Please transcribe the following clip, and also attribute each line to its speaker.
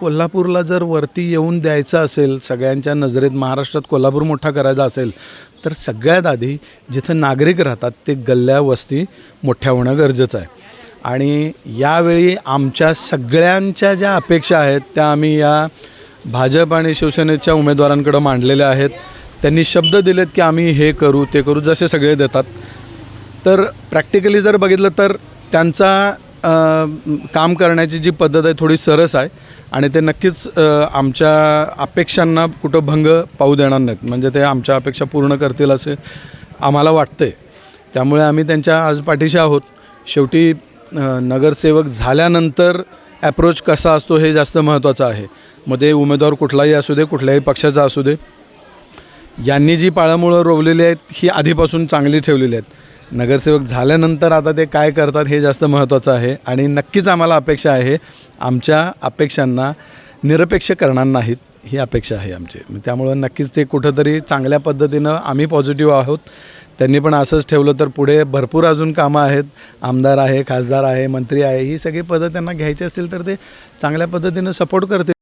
Speaker 1: कोल्हापूरला जर वरती येऊन द्यायचं असेल सगळ्यांच्या नजरेत महाराष्ट्रात कोल्हापूर मोठा करायचा असेल तर सगळ्यात आधी जिथं नागरिक राहतात ते गल्ल्या वस्ती मोठ्या होणं गरजेचं आहे. आणि यावेळी आमच्या सगळ्यांच्या ज्या अपेक्षा आहेत त्या आम्ही या भाजप आणि शिवसेनेच्या उमेदवारांकडं मांडलेल्या आहेत. त्यांनी शब्द दिलेत की आम्ही हे करू ते करू जसे सगळे देतात. तर प्रॅक्टिकली जर बघितलं तर त्यांचा काम करण्याची जी पद्धत आहे थोडी सरस आहे. आणि ते नक्कीच आमच्या अपेक्षांना कुठं भंग पाहू देणार नाहीत. म्हणजे ते आमच्या अपेक्षा पूर्ण करतील असे आम्हाला वाटते त्यामुळे आम्ही त्यांच्या आज पाठीशी आहोत. शेवटी नगरसेवक झाल्यानंतर ॲप्रोच कसा असतो हे जास्त महत्त्वाचं आहे. मग ते उमेदवार कुठलाही असू दे कुठल्याही पक्षाचा असू दे. यांनी जी पाळंमुळं रोवलेली आहेत ही आधीपासून चांगली ठेवलेली आहेत. नगरसेवक झाल्यानंतर आता ते काय करतात हे जास्त महत्त्वाचं आहे. आणि नक्कीच आम्हाला अपेक्षा आहे आमच्या अपेक्षांना निरपेक्ष करणार नाहीत ही अपेक्षा आहे आमची. त्यामुळं नक्कीच ते कुठंतरी चांगल्या पद्धतीनं आम्ही पॉझिटिव्ह आहोत. त्यांनी पण असंच ठेवलं तर पुढे भरपूर अजून कामं आहेत. आमदार आहे खासदार आहे मंत्री आहे ही सगळी पदं त्यांना घ्यायची असतील तर ते चांगल्या पद्धतीनं सपोर्ट करते